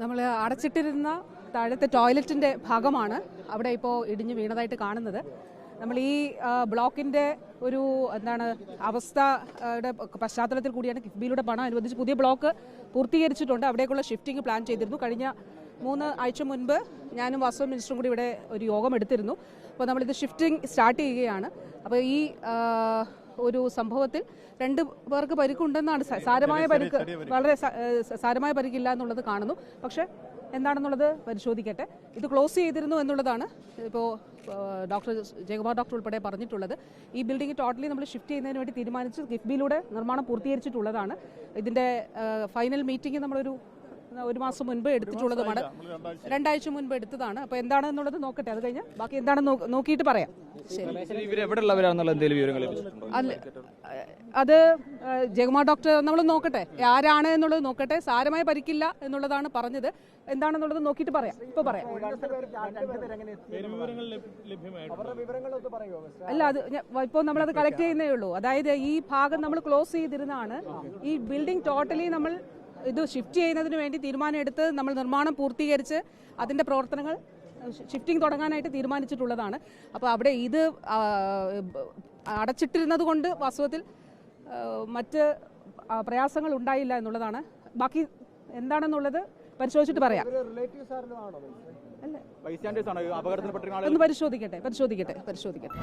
നമ്മൾ അടച്ചിട്ടിരുന്ന താഴത്തെ ടോയ്ലറ്റിന്റെ ഭാഗമാണ് അവിടെ ഇപ്പോൾ ഇടിഞ്ഞു വീണതായിട്ട് കാണുന്നത്. നമ്മൾ ഈ ബ്ലോക്കിന്റെ ഒരു എന്താണ് അവസ്ഥയുടെ പശ്ചാത്തലത്തിൽ കൂടിയാണ് കിഫ്ബിയിലൂടെ പണം അനുവദിച്ച് പുതിയ ബ്ലോക്ക് പൂർത്തീകരിച്ചിട്ടുണ്ട്. അവിടേക്കുള്ള ഷിഫ്റ്റിംഗ് പ്ലാൻ ചെയ്തിരുന്നു. കഴിഞ്ഞ മൂന്ന് ആഴ്ച മുൻപ് ഞാനും വാസ്തവ മിനിസ്റ്ററും കൂടി ഇവിടെ ഒരു യോഗം എടുത്തിരുന്നു. അപ്പോൾ നമ്മളിത് ഷിഫ്റ്റിംഗ് സ്റ്റാർട്ട് ചെയ്യുകയാണ്. അപ്പോൾ ഈ ഒരു സംഭവത്തിൽ രണ്ട് പേർക്ക് പരിക്കുണ്ടെന്നാണ് സാരമായ പരിക്ക്. വളരെ സാരമായ പരിക്കില്ല എന്നുള്ളത് കാണുന്നു. പക്ഷെ എന്താണെന്നുള്ളത് പരിശോധിക്കട്ടെ. ഇത് ക്ലോസ് ചെയ്തിരുന്നു എന്നുള്ളതാണ് ഇപ്പോൾ ഡോക്ടർ ജയകുമാർ ഡോക്ടർ ഉൾപ്പെടെ പറഞ്ഞിട്ടുള്ളത്. ഈ ബിൽഡിംഗ് ടോട്ടലി നമ്മൾ ഷിഫ്റ്റ് ചെയ്യുന്നതിന് വേണ്ടി തീരുമാനിച്ചു. കിഫ്ബിയിലൂടെ നിർമ്മാണം പൂർത്തീകരിച്ചിട്ടുള്ളതാണ്. ഇതിന്റെ ഫൈനൽ മീറ്റിംഗ് നമ്മളൊരു ഒരു മാസം മുൻപ് എടുത്തിട്ടുള്ളതുമാണ്. രണ്ടാഴ്ച. മുൻപ് എടുത്തതാണ്. അപ്പോൾ എന്താണെന്നുള്ളത് നോക്കട്ടെ. അത് കഴിഞ്ഞ് ബാക്കി എന്താണെന്ന് നോക്കിയിട്ട് പറയാം. എന്തെങ്കിലും വിവരങ്ങൾ? അല്ല അത് ജഗമാ ഡോക്ടർ നമ്മൾ നോക്കട്ടെ ആരാണ് എന്നുള്ളത് നോക്കട്ടെ സാരമായി പരിക്കില്ല എന്നുള്ളതാണ് പറഞ്ഞത്. എന്താണെന്നുള്ളത് നോക്കിയിട്ട് പറയാം. ഇപ്പൊ പറയാം. അല്ല അത് ഇപ്പോൾ നമ്മളത് കളക്ട് ചെയ്യുന്നേ ഉള്ളൂ. അതായത് ഈ ഭാഗം നമ്മൾ ക്ലോസ് ചെയ്തിരുന്നാണ് ഈ ബിൽഡിംഗ് ടോട്ടലി നമ്മൾ ഇത് ഷിഫ്റ്റ് ചെയ്യുന്നതിന് വേണ്ടി തീരുമാനം എടുത്ത് നമ്മൾ നിർമ്മാണം പൂർത്തീകരിച്ച് അതിന്റെ പ്രവർത്തനങ്ങൾ ഷിഫ്റ്റിംഗ് തുടങ്ങാനായിട്ട് തീരുമാനിച്ചിട്ടുള്ളതാണ്. അപ്പോൾ അവിടെ ഇത് അടച്ചിട്ടിരുന്നത് കൊണ്ട് വാസ്തവത്തിൽ മറ്റ് പ്രയാസങ്ങൾ ഉണ്ടായില്ല എന്നുള്ളതാണ്. ബാക്കി എന്താണെന്നുള്ളത് പരിശോധിച്ചിട്ട് പറയാം. ഒന്ന് പരിശോധിക്കട്ടെ പരിശോധിക്കട്ടെ പരിശോധിക്കട്ടെ.